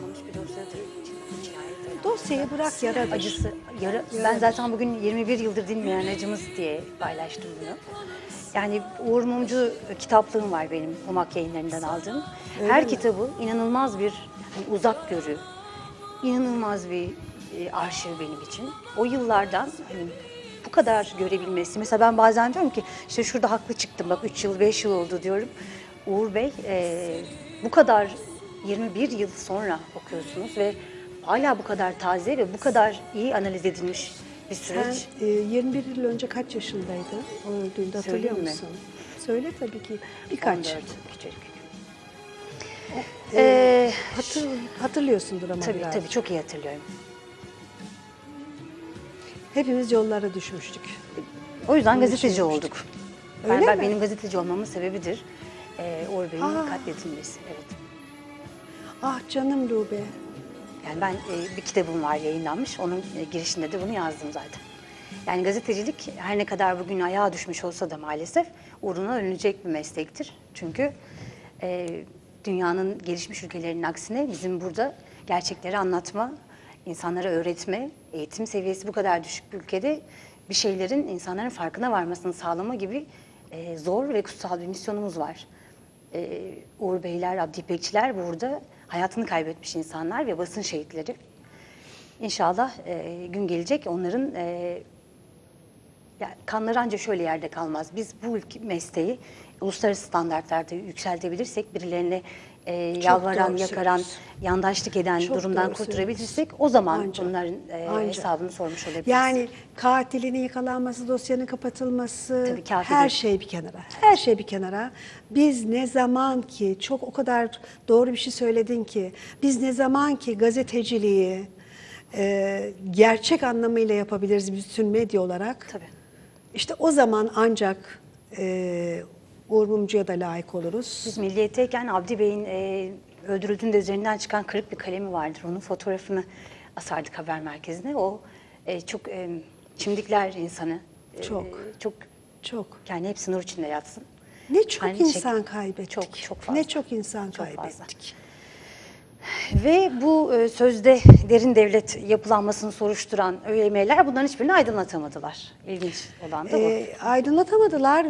kapanmamış bir dosyadır. Cinayet falan. Dosyayı bırak yaradır. Acısı, yara, ben zaten bugün 21 yıldır dinmeyen acımız diye paylaştım bunu. Yani Uğur Mumcu kitaplığım var benim Humak yayınlarından aldığım. Her kitabı inanılmaz bir hani uzak görü, inanılmaz bir e, arşiv benim için. O yıllardan hani bu kadar görebilmesi. Mesela ben bazen diyorum ki işte şurada haklı çıktım bak 3 yıl 5 yıl oldu diyorum. Uğur Bey e, bu kadar 21 yıl sonra okuyorsunuz ve hala bu kadar taze ve bu kadar iyi analiz edilmiş bir Sen süreç. e, 21 yıl önce kaç yaşındaydı o öldüğünde hatırlıyor Söyleyeyim mi? musun? Söyle tabii ki. Birkaç. 14 küçük. Ee, Ee, hatır, hatırlıyorsundur ama tabii biraz. tabii çok iyi hatırlıyorum. Hepimiz yollara düşmüştük. O yüzden Bunu gazeteci düşünmüştük. olduk. Öyle ben, mi? benim gazeteci olmamın sebebidir. Ee, Aa. katledilmesi. Evet. Ah canım Lube. Yani ben e, bir kitabım var yayınlanmış. Onun e, girişinde de bunu yazdım zaten. Yani gazetecilik her ne kadar bugün ayağa düşmüş olsa da maalesef uğruna ölünecek bir meslektir. Çünkü e, dünyanın gelişmiş ülkelerinin aksine bizim burada gerçekleri anlatma, insanlara öğretme, eğitim seviyesi bu kadar düşük bir ülkede bir şeylerin insanların farkına varmasını sağlama gibi e, zor ve kutsal bir misyonumuz var. Ee, Uğur Beyler, Abdi İpekçiler burada hayatını kaybetmiş insanlar ve basın şehitleri. İnşallah e, gün gelecek onların e, ya kanları ancak şöyle yerde kalmaz. Biz bu mesleği uluslararası standartlarda yükseltebilirsek, birilerine e, yalvaran, doğru yakaran, yandaşlık eden Çok durumdan doğru kurtarabilirsek o zaman Ancak, bunların e, ancak. hesabını sormuş olabiliriz. Yani katilinin yakalanması, dosyanın kapatılması, Tabii her değil. şey bir kenara. Her şey bir kenara. Biz ne zaman ki, çok o kadar doğru bir şey söyledin ki, biz ne zaman ki gazeteciliği e, gerçek anlamıyla yapabiliriz bütün medya olarak. Tabii. İşte o zaman ancak e, Uğur Mumcu'ya da layık oluruz. Biz milliyetteyken Abdi Bey'in e, öldürüldüğünde üzerinden çıkan kırık bir kalemi vardır. Onun fotoğrafını asardık haber merkezine. O e, çok e, çimdikler insanı. E, Çok. Çok. Çok. Yani hepsi nur içinde yatsın. Ne çok Aynı insan şekilde- kaybettik. Çok, çok fazla. Ne çok insan Çok fazla. kaybettik. Ve bu e, sözde derin devlet yapılanmasını soruşturan ÖYM'ler bunların hiçbirini aydınlatamadılar. İlginç olan da bu. E, aydınlatamadılar.